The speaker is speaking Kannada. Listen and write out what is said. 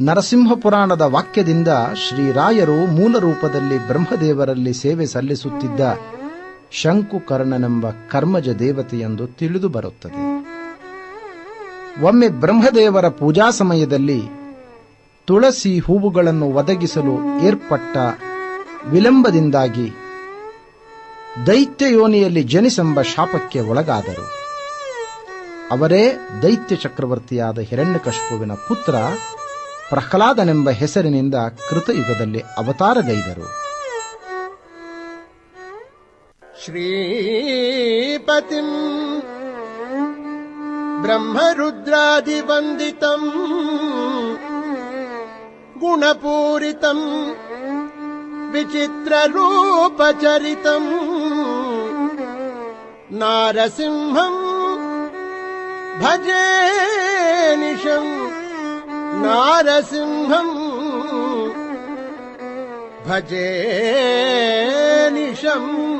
ನರಸಿಂಹ ಪುರಾಣದ ವಾಕ್ಯದಿಂದ ಶ್ರೀರಾಯರು ಮೂಲ ರೂಪದಲ್ಲಿ ಬ್ರಹ್ಮದೇವರಲ್ಲಿ ಸೇವೆ ಸಲ್ಲಿಸುತ್ತಿದ್ದ ಶಂಕುಕರ್ಣನೆಂಬ ಕರ್ಮಜ ದೇವತೆಯೆಂದು ತಿಳಿದು ಬರುತ್ತದೆ. ಒಮ್ಮೆ ಬ್ರಹ್ಮದೇವರ ಪೂಜಾ ಸಮಯದಲ್ಲಿ ತುಳಸಿ ಹೂವುಗಳನ್ನು ಒದಗಿಸಲು ಏರ್ಪಟ್ಟ ವಿಳಂಬದಿಂದಾಗಿ ದೈತ್ಯ ಯೋನಿಯಲ್ಲಿ ಜನಿಸೆಂಬ ಶಾಪಕ್ಕೆ ಒಳಗಾದರು. ಅವರೇ ದೈತ್ಯ ಚಕ್ರವರ್ತಿಯಾದ ಹಿರಣ್ಯಕಶಿಪುವಿನ ಪುತ್ರ ಪ್ರಹ್ಲಾದನೆಂಬ ಹೆಸರಿನಿಂದ ಕೃತಯುಗದಲ್ಲಿ ಅವತಾರಗೈದರು श्रीपतिम् ब्रह्मरुद्रादिवन्दितम् गुणपूरितम् विचित्ररूपचरितम् नारसिंहम् भजे निशम् नारसिंहम् भजे निशम्